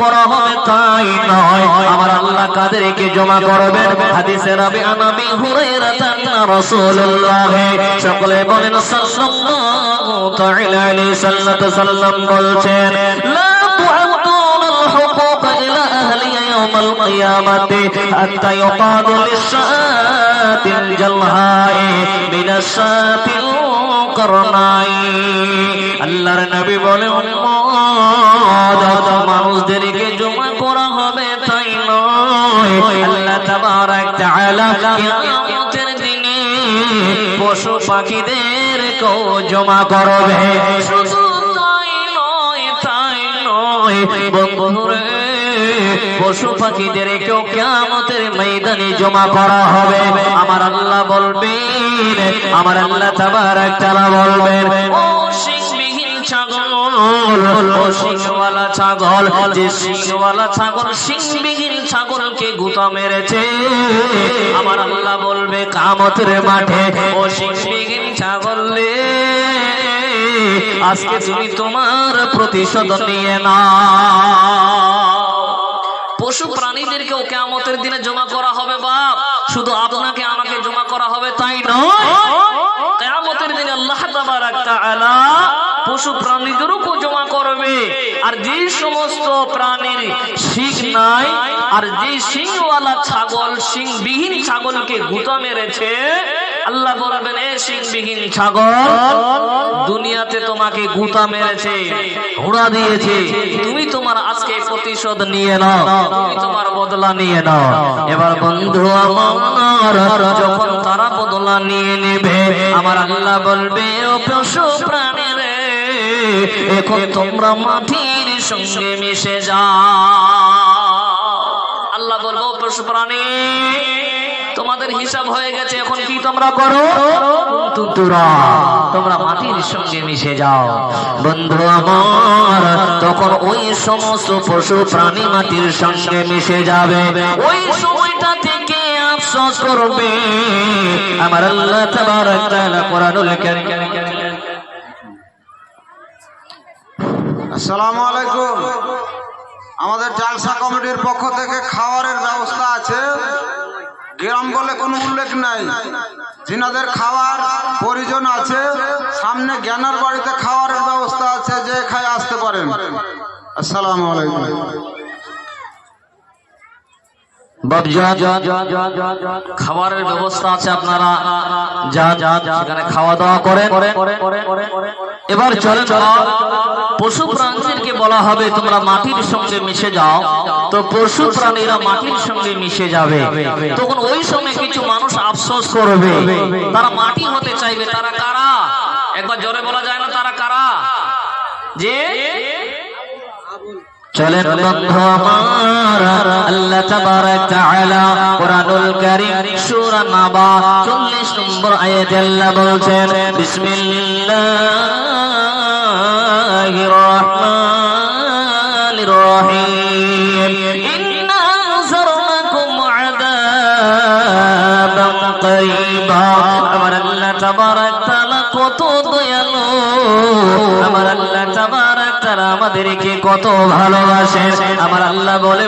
করা হবে তাই নয়। আমার আল্লাহ কাদেরকে জমা করবেন। হাদিসে নবী আনাবি হুরায়রা তান্না রাসূলুল্লাহ। সকলে বলেন, সাল্লাল্লাহু তাআলা আলাইহি সাল্লাম বলছেন, লা তুআতুনা আল হুকুক ইলা আহলিয়া ইয়াওমাল কিয়ামাতি হাত্তা ইউকাদু লিস للشاة الجلهاء من الشاة القرناء আল্লাহর নবী বলে উম্মত মানুষদেরকে জমা করা হবে তাই নয় আল্লাহ তাবারাক তাআলা কিয়ামতের দিনে পশু পাখিদেরকেও জমা করবে শুধু তাই নয় তাই নয় বন্ধুরে পশু পাখিদের পাখিদেরকেও কিয়ামতের ময়দানে জমা করা হবে। আমার আল্লাহ বলবেন, আমার আল্লাহ তাবারাক তাআলা বলবেন ছাগল ছাগল ছাগল ছাগলকে মেরেছে, আমার বলবে কামতের মাঠে ছাগল রে, আজকে তুমি তোমার প্রতিশোধ নিয়ে না পশু প্রাণীদেরকেও কেমতের দিনে জমা করা হবে বাপ। শুধু আপনাকে আমাকে জমা করা হবে তাই নয়। কেয়ামতের দিনে আল্লাহ তাআলা পশু প্রাণীদেরও জমা করবে। আর যে সমস্ত প্রাণীর শিখ নাই, আর যে শিংওয়ালা ছাগল, শিংবিহীন ছাগলকে গুতা মেরেছে আল্লাহ বলবেন, এ শিংবিহীন ছাগল, দুনিয়াতে তোমাকে গুতা মেরেছে, ঘোড়া দিয়েছে। তুমি তোমার আজকে প্রতিশোধ নিয়ে নাও, তুমি তোমার বদলা নিয়ে নাও। এবার বন্ধু আমার, যখন তারা বদলা নিয়ে নেবে, আমার আল্লাহ বলবে, ও পশু প্রাণী রে, এখন তোমরা মাটির সঙ্গে মিশে যাও। আল্লাহ বলব পশু প্রাণী তোমাদের হিসাব হয়ে গেছে এখন কি তোমরা করো? তোমরা মাটির সঙ্গে মিশে যাও। বন্ধু আমার তখন ওই সমস্ত পশু প্রাণী মাটির সঙ্গে মিশে যাবে। ওই সময়টা থেকে আফসোস করবে। আমার আল্লাহ তাবারক তাআলা কোরআনুল কারীম আসসালামু আলাইকুম। আমাদের জালসা কমিটির পক্ষ থেকে খাওয়ারের ব্যবস্থা আছে। গ্রাম বলে কোনো উল্লেখ নাই। জিনাদের খাওয়ার প্রয়োজন আছে, সামনে জ্ঞানার বাড়িতে খাওয়ার ব্যবস্থা আছে, যে খায় আসতে পারেন। আসসালামু আলাইকুম। খাবারের ব্যবস্থা আছে আপনারা। যা যা সেখানে খাওয়া দাওয়া করেন। এবার চলেন, পশু প্রাণীদেরকে বলা হবে, তোমরা মাটির সঙ্গে মিশে যাও। তো পশু প্রাণীরা মাটির সঙ্গে মিশে যাবে। তখন ওই সময় কিছু মানুষ আফসোস করবে। তারা মাটি হতে চাইবে, তারা কারা? একবার জোরে বলা যায় না, তারা কারা? যে চলেন বন্ধু আমার আল্লাহ তাবারাক তাআলা কোরআনুল কারীম সূরা নাবা 40 নম্বর আয়াতে আল্লাহ বলছেন বিসমিল্লাহির রহমানির রহিম ইন্না আনজারনাকুম আযাবান করিবা আমার আল্লাহ তাবারাক তাআলা কত দয়ালু আমার তাআলা আমাদেরকে কত ভালোবাসে। আমার আল্লাহ বলে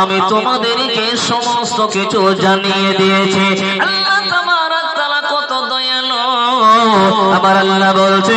আমি তোমাদেরকে সমস্ত কিছু জানিয়ে দিয়েছি। আমার আল্লাহ বলছে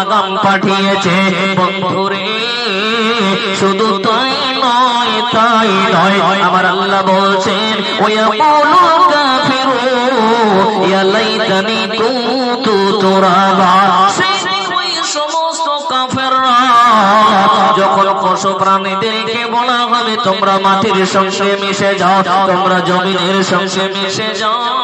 আগাম পাঠিয়েছে। বন্ধুরে, শুধু তাই নয় তাই নয়, আমার আল্লাহ বলছেন ওই যখন পশু প্রাণীদেরকে বলা হবে, তোমরা মাটির সঙ্গে মিশে যাও, তোমরা জমিনের সঙ্গে মিশে যাও।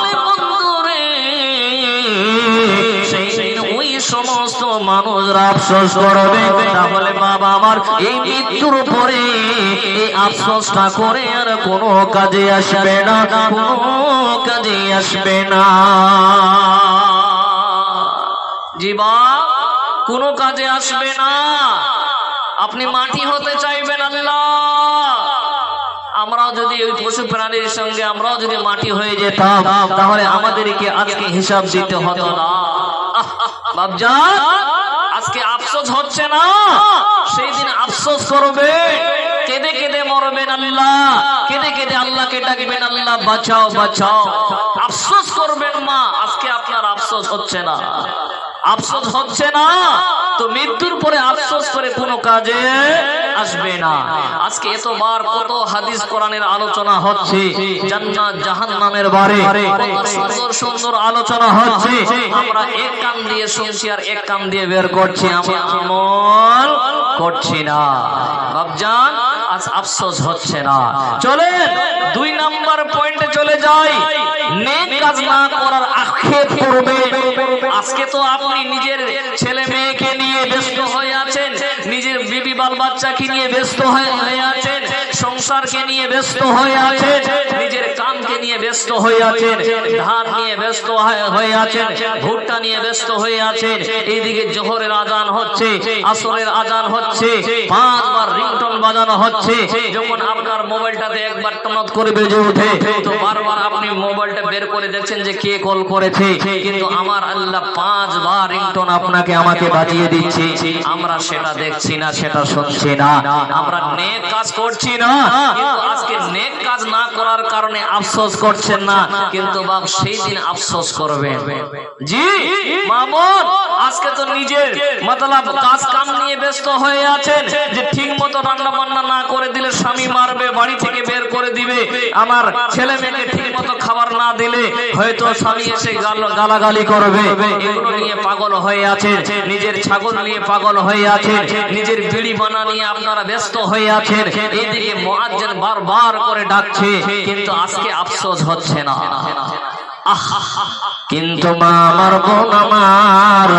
ওই সমস্ত মানুষরা আফসোস করবে। তাহলে বাবা আমার এই মৃত্যুর পরে এই আফসোসটা করে আর কোনো কাজে আসবে না, কোনো কাজে আসবে না। জীবা কোনো কাজে আসবে না। আপনি মাটি হতে চাইবেন আল্লাহ। আমরাও যদি ওই পশু প্রাণীর সঙ্গে আমরাও যদি মাটি হয়ে যেতাম, তাহলে আমাদেরকে আজকে হিসাব দিতে হতো না। আজকে আফসোস হচ্ছে না? সেই দিন আফসোস করবে। কেঁদে কেঁদে মরবেন আল্লাহ। কেঁদে কেঁদে আল্লাহকে ডাকবেন আল্লাহ, বাঁচাও বাঁচাও। আফসোস করবেন মা, আজকে আপনার আফসোস হচ্ছে না। আফসোস হচ্ছে না, তো মৃত্যুর পরে আফসোস করে কোনো কাজে আসবে না। আজকে এতবার কত হাদিস কোরআনের আলোচনা হচ্ছে, জান্নাত জাহান্নামের বারে। সুন্দর সুন্দর আলোচনা হচ্ছে, আমরা এক কান দিয়ে শুনছি আর এক কান দিয়ে বের করছি, আমরা আমল করছি না। বাবজান আজ আফসোস হচ্ছে না। চলেন, দুই নাম্বার পয়েন্টে চলে যাই। আজকে তো আপনি নিজের ছেলে মেয়েকে নিয়ে ব্যস্ত হয়ে আছেন, নিজের বিবি বাল বাচ্চাকে নিয়ে ব্যস্ত হয়ে হয়ে আছেন সংসারকে নিয়ে ব্যস্ত হয়ে আছেন নিজের কামকে নিয়ে ব্যস্ত হয়ে আছেন ধান নিয়ে ব্যস্ত হয়ে- আছেন ভুট্টা নিয়ে ব্যস্ত হয়ে আছেন এইদিকে জোহরের আজান হচ্ছে, আসরের আজান হচ্ছে, পাঁচবার রিংটন বাজানো হচ্ছে, যখন আপনার মোবাইলটাতে একবার টনত করে বেজে ওঠে, তো বারবার আপনি মোবাইলটা বের করে দেখছেন যে কে কল করেছে, কিন্তু আমার আল্লাহ পাঁচবার রিংটন আপনাকে আমাকে বাজিয়ে দিচ্ছে, আমরা সেটা দেখছি না, সেটা শুনছি না, আমরা নেক কাজ করছি না কাজ না করার কারণে আফসোস করছেন না, কিন্তু বাপ সেই দিন আফসোস করবেন। আজকে তো নিজের মতলব কাজ কাম নিয়ে ব্যস্ত হয়ে আছেন যে ঠিক মতো রান্না বান্না না করে দিলে স্বামী মারবে, বাড়ি থেকে বের করে দিবে। আমার ছেলে মেয়েকে ঠিক মতো খাবার না দিলে হয়তো স্বামী এসে গালাগালি করবে। এগুলো নিয়ে পাগল হয়ে আছেন, নিজের ছাগল নিয়ে পাগল হয়ে আছে নিজের বিড়ি বানা নিয়ে আপনারা ব্যস্ত হয়ে আছেন। এইদিকে মোয়াজ্জেন বারবার করে ডাকছে, কিন্তু আজকে আফসোস হচ্ছে না। কিন্তু মা আমার বোন আমার,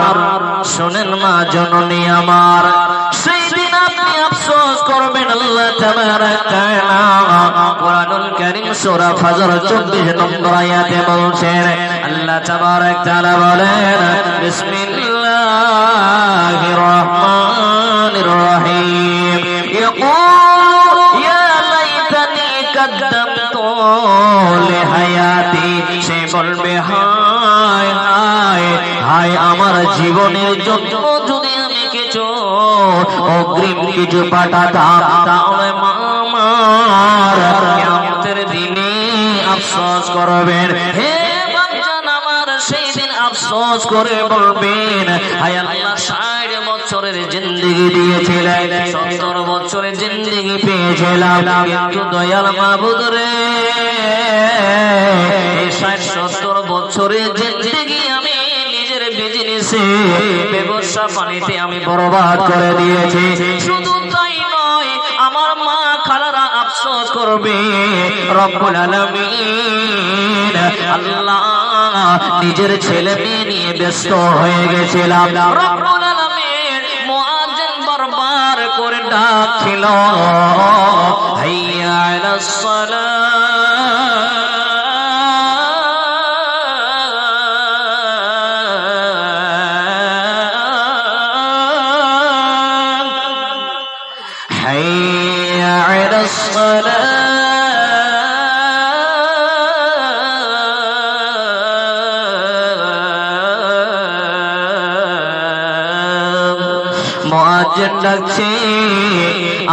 শোনেন মা জননী আমার সেই দিন আপনি আফসোস করবেন, আল্লাহ কোরআনুল কারীম সূরা ফজর 24 নম্বর আয়াতে বলছেন, আল্লাহ তাবারক তাআলা বলেন জীবনের জন্য যদি আমি কিছু অগ্রিম কিছু পাঠাতাম। তাহলে মামার কিয়ামতের দিনে আফসোস করবেন। হে বাচ্চান আমার সেই দিন আফসোস করে বলবেন, হায় ষাট বছরের জিন্দগি দিয়েছিলেন, সত্তর বছরের জিন্দগি পেয়েছিলাম। কিন্তু দয়াল মাহবুদ রে ষাট, সত্তর বছরের ব্যবসা পানিতে আমি বরবাদ করে দিয়েছি। শুধু তাই নয় আমার মা খালারা আফসোস করবে। রব্বুল আলামিন আল্লাহ নিজের ছেলে মেয়ে নিয়ে ব্যস্ত হয়ে গেছিলাম। রব্বুল আলামিন মুআজ্জিন বারবার করে ডাকছিল। হাইয়া আলাস على الصلاة মুয়াজ্জিন ডাকছে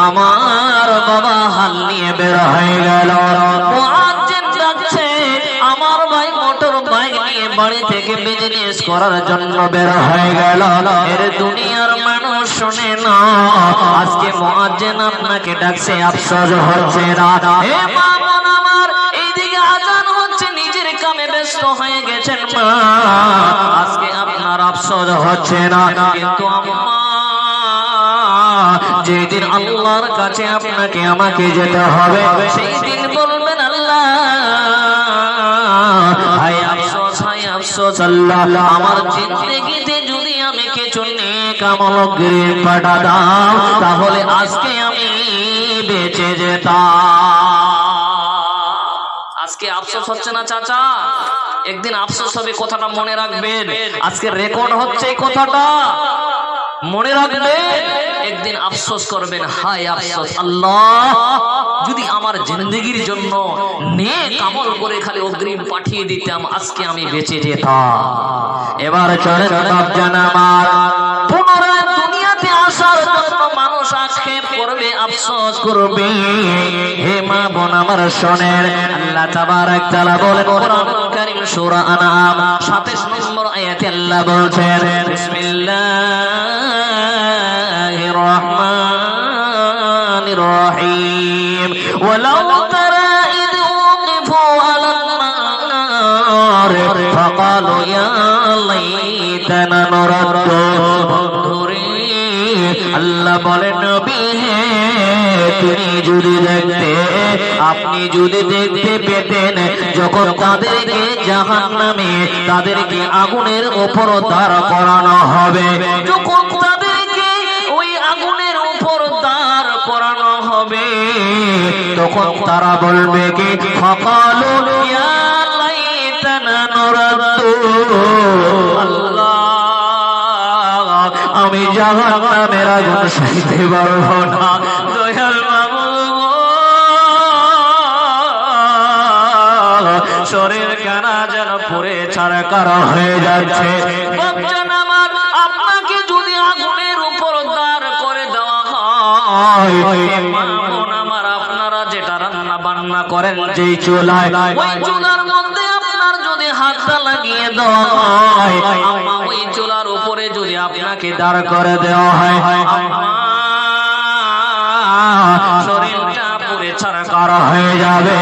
আমার বাবা হাল নিয়ে বের হয়ে গেল মুয়াজ্জিন ডাকছে আমার ভাই মোটর বাইক নিয়ে বাড়ি থেকে বিজনেস করার জন্য বের হয়ে গেল এর দুনিয়ার মানুষ শুনে না। আজকে মুয়াজ্জিন আপনাকে ডাকছে, আফসোস হচ্ছে না। হে মা বোন আমার, এইদিকে আজান হচ্ছে, নিজের কামে ব্যস্ত হয়ে গেছেন মা। আজকে আপনার আফসোস হচ্ছে না। কিন্তু আম্মা, যেদিন আল্লাহর কাছে আপনাকে আমাকে যেতে হবে, সেই দিন বলবেন আল্লাহ হাই আফসোস হাই আফসোস, আল্লাহ, আমার জিন্দগিতে যদি আমি কিছু নেক আমল গ্রিন পাঠাতাম তাহলে আজকে আমি বেঁচে যেতাম। আজকে আফসোস হচ্ছে না চাচা? একদিন আফসোস হবে কথাটা মনে রাখবেন। আজকে রেকর্ড হচ্ছে এই কথাটা। মনে রাখবেন একদিন আফসোস করবেন হায় আফসোস আল্লাহ! যদি আমার জিন্দগির জন্য নেক আমল করে খালি অগ্রিম পাঠিয়ে দিতাম আজকে আমি বেঁচে যেতাম। এবার চলে বাপজান আমার। আফসোস করবে। হে মা বোন, আমার শোনেন আল্লাহ তাবারাক তাআলা বলেন কোরআনুল কারীম সূরা আনআম 27 নম্বর আয়াতে আল্লাহ বিসমিল্লাহির রহমানির রহিম। ওয়ালাউ ফাকালু ইয়া লাইতানা নুরাদ্দু আল্লাহ বলেন, নবী তুমি যদি দেখতে, আপনি যদি দেখতে পেতেন, যখন তাদেরকে জাহান নামে তাদেরকে আগুনের ওপর দাঁড় করানো হবে, তখন তারা বলবে কি আল্লাহ, আমি জাহান নামের আগুন সইতে পারব না। দয়াল শরীর কানা যেন পুরে ছাড়কার হয়ে যাচ্ছে। আপনাকে যদি আগুনের উপর দাঁড় করে দেওয়া হয় করেন যেই চুলায় চুলার মধ্যে আপনার যদি হাতটা লাগিয়ে দেওয়া হয় চুলার উপরে যদি আপনাকে দাঁড় করে দেওয়া হয় শরীরটা পুরে হয়ে যাবে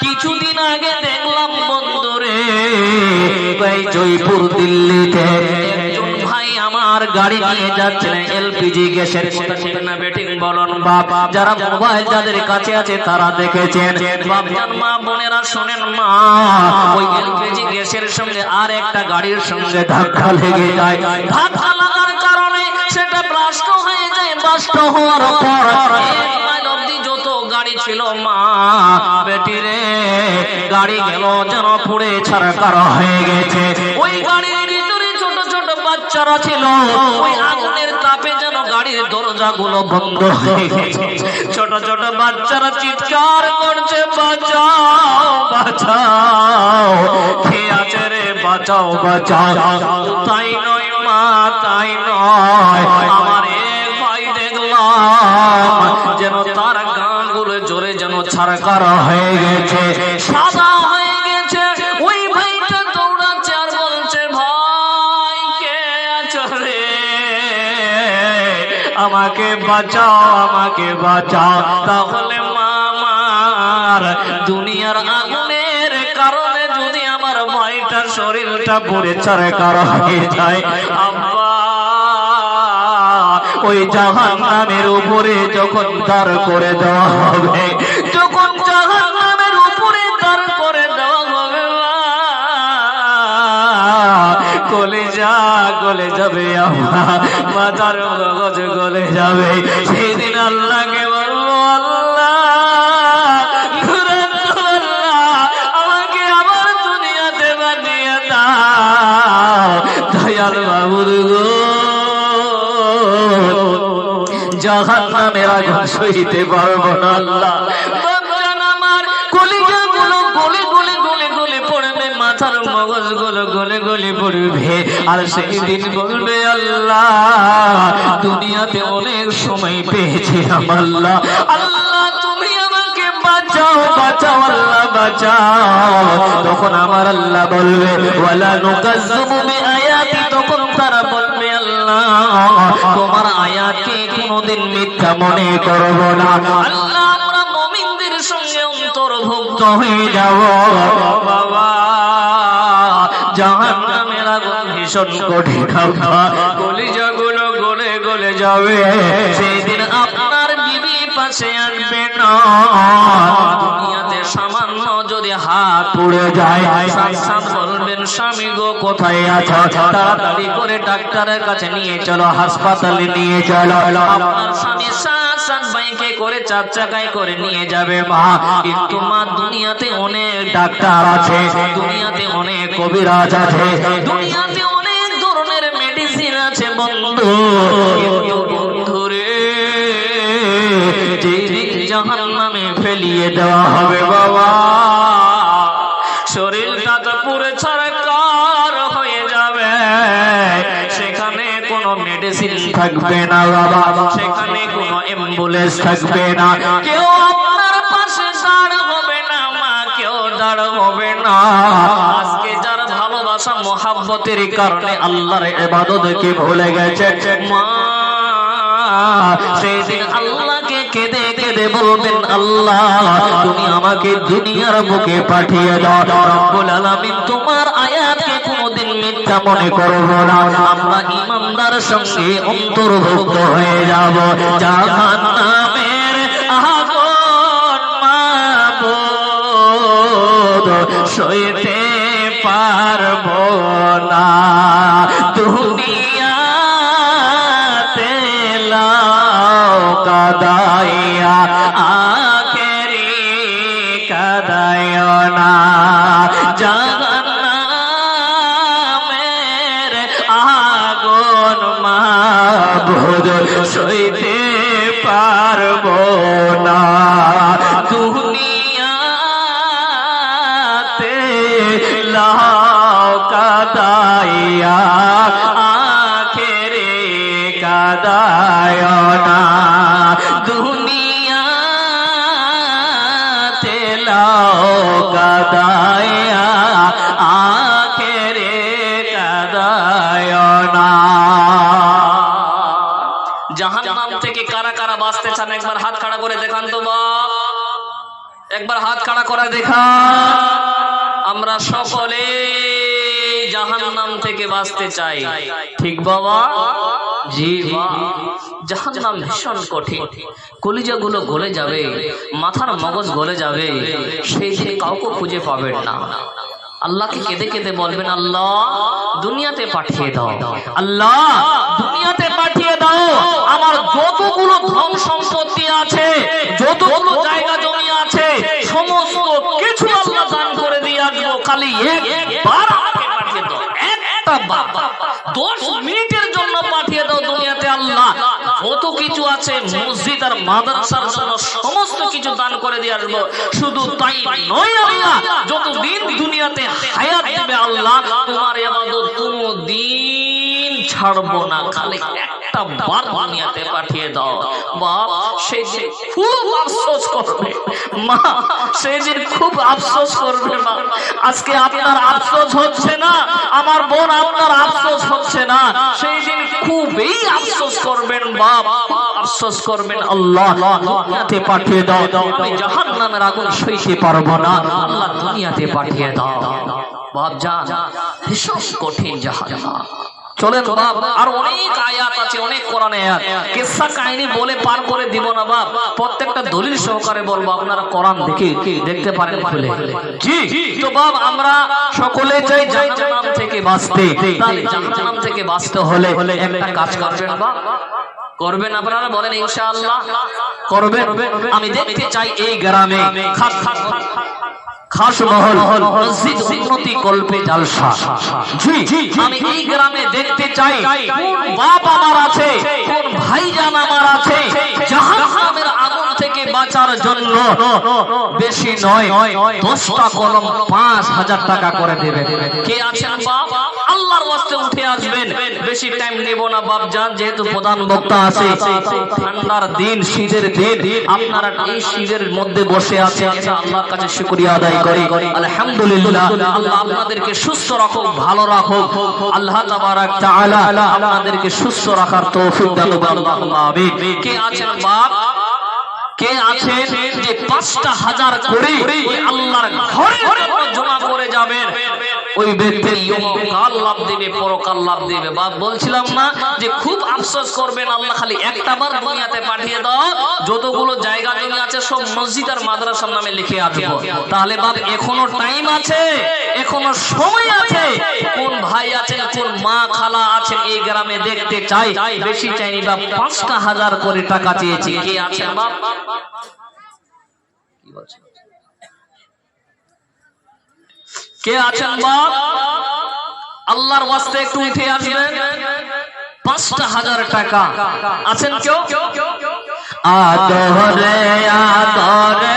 কিছুদিন আগে দেখলাম জয়পুর দিল্লিতে এলপিজি গ্যাসের বাপ যারা যাদের কাছে আছে তারা দেখেছেন বোনেরা শোনেন সঙ্গে আর একটা গাড়ির সঙ্গে ধাক্কা লেগে যায়। ধাক্কা লাগার সেটা ব্রাস্ট হয়ে যায় ব্রাস্ট হওয়ার পর গাড়ি গেল যেন পুড়ে হয়ে গেছে। ওই গাড়ির ভিতরে ছোট ছোট বাচ্চারা ছিল, ওই আগুনের তাপে যেন গাড়ির দরজাগুলো বন্ধ হয়ে গেছে। ছোট ছোট বাচ্চারা চিৎকার করছে, বাঁচাও বাঁচাও বাঁচাও বাঁচাও। তাই নয় মা, তাই নয়। আমার ভাই দেখলাম যেন তার গানগুলো জোরে যেন ছাড়কার হয়ে গেছে। সাদা হয়ে গেছে, ওই ভাইটা দৌড়াচ্ছে আর বলছে, ভাই, কে আছো আমাকে বাঁচাও আমাকে বাঁচাও। তাহলে মামার দুনিয়ার যদি ভাইটার শরীরটা পড়ে ছাড়কার হয়ে যায়। আব্বা ওই জাহান নামের উপরে যখন দাঁড় করে দেওয়া হবে যখন জাহান নামের উপরে দাঁড় করে দেওয়া হবে মা, কলেজা গলে যাবে আমার মাথার গলে যাবে। সেদিন আল্লাহকে নামের সইতে পারব না, আল্লাহ। মাথার মগজগুলো গলে গলে পড়বে আর সেই দিন বলবে আল্লাহ। দুনিয়াতে অনেক সময় পেয়েছিলাম, আল্লাহ। আল্লাহ, তুমি আমাকে বাঁচাও বাঁচাও, আল্লাহ, বাঁচাও। তখন আমার আল্লাহ বলবে, ওয়ালা নুকাজ্জুবু বিআয়াতি, তখন তারা বলবে, আল্লাহ, তোমার আয়াতকে কোনোদিন মিথ্যা মনে করব না। আল্লাহ আমরা মুমিনদের সঙ্গে অন্তর্ভুক্ত হয়ে যাব। বাবা আগুন ভীষণ কঠিন। গলে গলে যাবে। সেদিন আপনার বিবি পাশে আসবে না। দুনিয়াতে সামান্য যদি হাত পুড়ে যায়। বলবেন স্বামী গো, কোথায় আছো? তাড়াতাড়ি করে ডাক্তারের কাছে নিয়ে চলো, হাসপাতালে নিয়ে চলো। আপনার স্বামী করে চার চাকায় করে নিয়ে যাবে, মা। কিন্তু মা, দুনিয়াতে অনেক ডাক্তার আছে, দুনিয়াতে অনেক কবিরাজ আছে, দুনিয়াতে অনেক ধরনের মেডিসিন আছে, বন্ধু। কিন্তু বন্ধু রে যেদিন জাহান নামে ফেলিয়ে দেওয়া হবে, বাবা। থাকবে না বাবা। সেখানে কোনো অ্যাম্বুলেন্স থাকবে না। কেউ আপনার পাশে দাঁড় হবে না মা কেউ দাঁড় হবে না। আজকে যার ভালোবাসা মোহাব্বতের কারণে আল্লাহর ইবাদতকে ভুলে গেছে। মা সেদিন আল্লাহকে কেঁদে কেঁদে বলবেন আল্লাহ তুমি আমাকে দুনিয়ার বুকে পাঠিয়ে দাও। রব্বুল আলামিন তোমার মিথ্যা মনে করব না। আমরা ইমানদার সঙ্গে অন্তর্ভুক্ত হয়ে যাব। জাহান্নামের আগুন মাবুদ সইতে পারব না। দুনিয়াতে লাও কাদাইয়া পারব না। দুনিয়াতে লাও কাদাইয়া আখেরে কাদায় না। দুনিয়াতে লাও কাদাইয়া চান, একবার হাত খাড়া করে দেখান তো বাপ একবার হাত খাড়া করে দেখা আমরা সকলে জাহান্নাম থেকে বাঁচতে চাই। ঠিক বাবা? জি জাহান্নাম ভীষণ কঠিন। কলিজাগুলো গলে যাবে, মাথার মগজ গলে যাবে, সেই দিন কাউকে খুঁজে পাবেন না। আল্লাহকে কেঁদে কেঁদে বলবেন, আল্লাহ, দুনিয়াতে পাঠিয়ে দাও। আল্লাহ, দুনিয়াতে পাঠিয়ে দাও। আমার যতগুলো ধন সম্পত্তি আছে, যতগুলো জায়গা জমি আছে, সমস্ত কিছু আল্লাহ দান করে দিয়ে আসব। খালি একবার আমাকে পাঠিয়ে দাও, একটা বার। দশ মিনিটের জন্য পাঠিয়ে দাও দুনিয়াতে আল্লাহ। যত কিছু আছে, মসজিদ আর মাদ্রাসার জন্য সমস্ত কিছু দান করে দিয়ে আসব। শুধু তাই নয় আল্লাহ, যতদিন দিবে আল্লাহ তোমার এবাদত কোনো দিন ছাড়বো না খালি একটা বার দুনিয়াতে পাঠিয়ে দাও। বাপ, সে যে খুব আফসোস করবে। মা, সে যে খুব আফসোস করবে, মা। আজকে আপনার আফসোস হচ্ছে না, আমার বোন আপনার আফসোস হচ্ছে না। সেই দিন খুবই আফসোস করবেন, বাপ আফসোস করবেন। আল্লাহ, দুনিয়াতে পাঠিয়ে দাও। আমি জাহান্নামের আগুন সইতে পারব না। আল্লাহ দুনিয়াতে পাঠিয়ে দাও। বাপ, যা, ভীষণ কঠিন জাহান্নাম। চলেন বাপ আর অনেক আয়াত আছে অনেক কোরআনে আয়াত। কিসসা কাহিনী বলে পার করে দিব না বাপ। প্রত্যেকটা দলিল সহকারে বলব আপনারা কোরআন দেখে দেখতে পারেন খুলে। জি। তো বাপ আমরা সকলে চাই জাহান্নাম থেকে বাঁচতে। তাহলে জাহান্নাম থেকে বাঁচতে হলে একটা কাজ করবেন বাপ। করবেন আপনারা বলেন ইনশাআল্লাহ। করবেন। আমি দেখতে চাই এই গ্রামে। খাস খাস খাস মহল মসজিদ উন্নতি কল্পে জালসা। জি আমি এই গ্রামে দেখতে চাই কোন বাপ আমার আছে কোন ভাইজান আমার আছে আগুন জন্য বেশি নয়, দশটা কলম পাঁচ হাজার টাকা করে দেবে। কে আছেন বাপ? আল্লাহর ওয়াস্তে উঠে আসবেন। বেশি টাইম নেব না, বাপ যান, যেহেতু প্রধান বক্তা আছে। ঠান্ডার দিন, শীতের দিন। আপনারা এই শীতের মধ্যে বসে আছেন। আল্লাহর কাছে শুকরিয়া আদায় করি। আলহামদুলিল্লাহ, আল্লাহ আপনাদেরকে সুস্থ রাখুক, ভালো রাখুক। আল্লাহ তাবারাক তাআলা আপনাদেরকে সুস্থ রাখার তৌফিক দান করুন আমিন। কে আছেন বাপ? কে আছেন যে পাঁচটা হাজার করে আল্লাহর ঘরে জমা করে যাবেন? ওই লাভ পরকাল লাভ বাপ বলছিলাম না যে খুব আফসোস করবেন, আল্লাহ খালি একটা বার দুনিয়াতে পাঠিয়ে দাও, যতগুলো জায়গা জমি আছে, সব মসজিদ আর মাদ্রাসার নামে লিখে আসব। তাহলে বাপ, এখনও টাইম আছে, এখনও সময় আছে। কোন ভাই আছেন কোন মা খালা আছেন এই গ্রামে দেখতে চাই, বেশি চাইনি বাপ পাঁচটা হাজার করে টাকা চেয়েছি। কে আছেন কি আছেন বাপ? আল্লাহর ওয়াস্তে একটু উঠে আসবেন পাঁচটা হাজার টাকা। আছেন কেউ? আদরে আদরে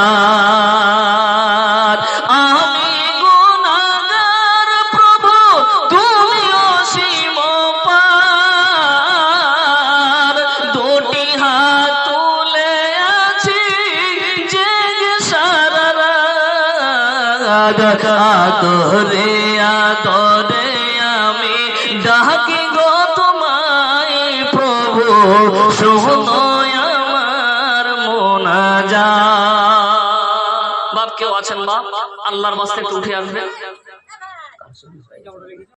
উঠে আসবেন